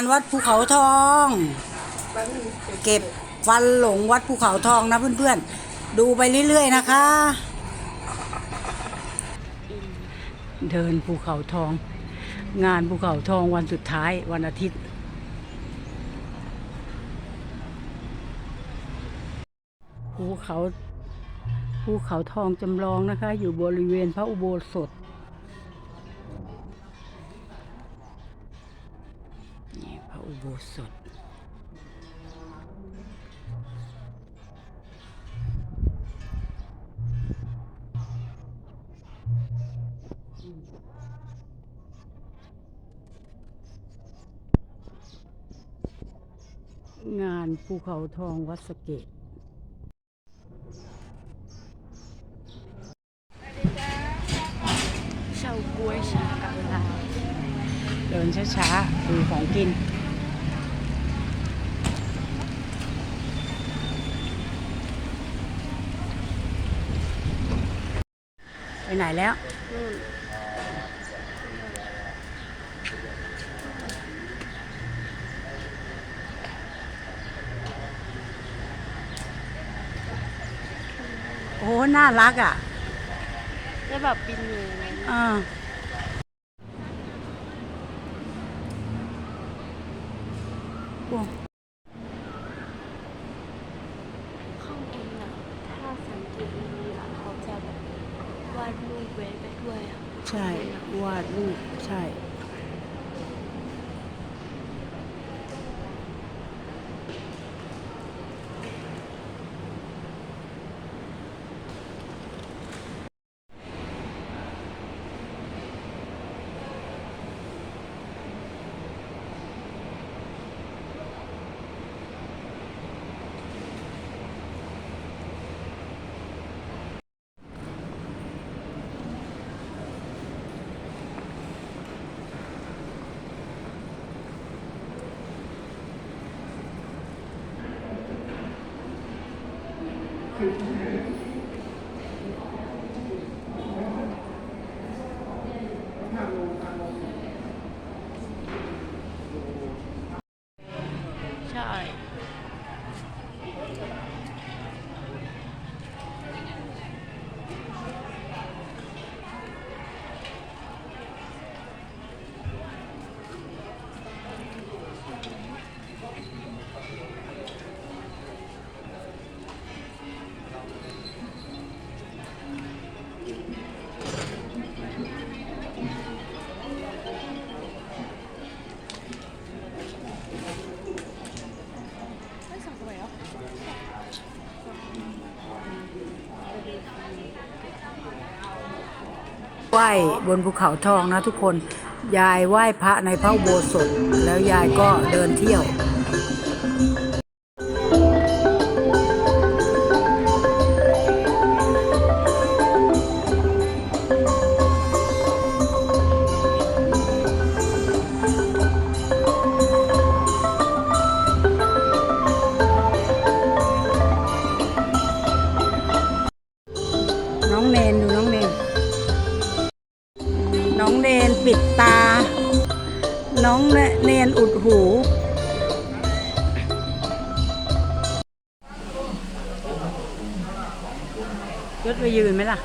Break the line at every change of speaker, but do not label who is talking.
านวัดภูเขาทอง เก็บฟันหลงวัดภูเขาทองนะเพื่อนๆ ดูไปเรื่อยๆนะคะ เดินภูเขาทอง งานภูเขาทองวันสุดท้ายวันอาทิตย์ ภูเขาภูเขาทองจำลองนะคะ อยู่บริเวณพระอุโบสถ อุโบสถ งานภูเขาทองวัดสะเกต
เฉาก๊วยชากับลา
เดินช้าๆดูของกิน ไปไหนแล้ว
นู่น
โอ้ น่ารักอะ
แล้วแบบบินอยู่อย่างนั้น
อ่าโอ้
ข้างบนน่ะถ้าสังเกตดีๆอะเขาจะแบบ วาดรูปไว้ไปด้วยอะ
ใช่วาดรูปใช่
Thank you. ว้
บนภูเขาทองนะทุกคน ยายไหว้พระในพระโบสถแล้วยายก็เดินเที่ยว น้องเนนอุดหูยศไปยืนไหมล่ะ